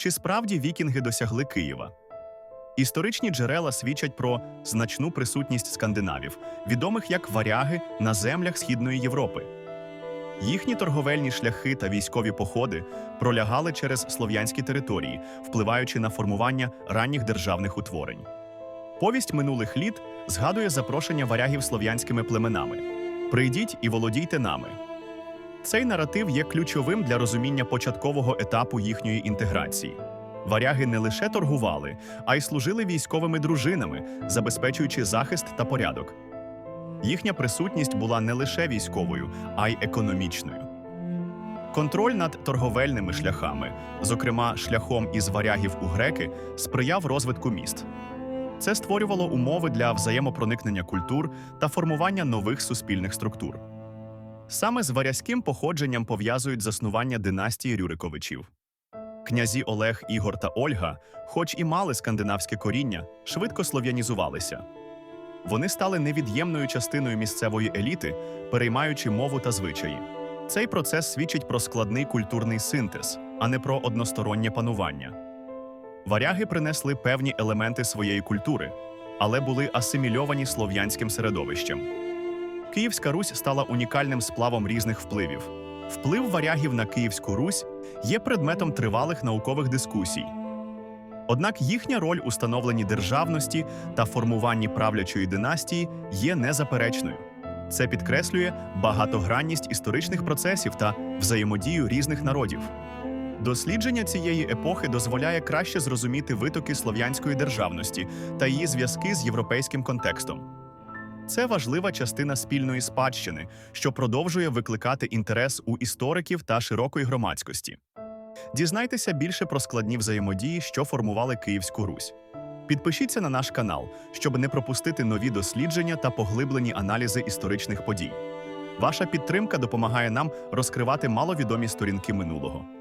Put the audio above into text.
Чи справді вікінги досягли Києва? Історичні джерела свідчать про значну присутність скандинавів, відомих як варяги на землях Східної Європи. Їхні торговельні шляхи та військові походи пролягали через слов'янські території, впливаючи на формування ранніх державних утворень. Повість минулих літ згадує запрошення варягів слов'янськими племенами: Прийдіть і володійте нами. Цей наратив є ключовим для розуміння початкового етапу їхньої інтеграції. Варяги не лише торгували, а й служили військовими дружинами, забезпечуючи захист та порядок. Їхня присутність була не лише військовою, а й економічною. Контроль над торговельними шляхами, зокрема шляхом із варягів у греки, сприяв розвитку міст. Це створювало умови для взаємопроникнення культур та формування нових суспільних структур. Саме з варязьким походженням пов'язують заснування династії Рюриковичів. Князі Олег, Ігор та Ольга, хоч і мали скандинавське коріння, швидко слов'янізувалися. Вони стали невід'ємною частиною місцевої еліти, переймаючи мову та звичаї. Цей процес свідчить про складний культурний синтез, а не про одностороннє панування. Варяги принесли певні елементи своєї культури, але були асимільовані слов'янським середовищем. Київська Русь стала унікальним сплавом різних впливів. Вплив варягів на Київську Русь є предметом тривалих наукових дискусій. Однак їхня роль у становленні державності та формуванні правлячої династії є незаперечною. Це підкреслює багатогранність історичних процесів та взаємодію різних народів. Дослідження цієї епохи дозволяє краще зрозуміти витоки слов'янської державності та її зв'язки з європейським контекстом. Це важлива частина спільної спадщини, що продовжує викликати інтерес у істориків та широкої громадськості. Дізнайтеся більше про складні взаємодії, що формували Київську Русь. Підпишіться на наш канал, щоб не пропустити нові дослідження та поглиблені аналізи історичних подій. Ваша підтримка допомагає нам розкривати маловідомі сторінки минулого.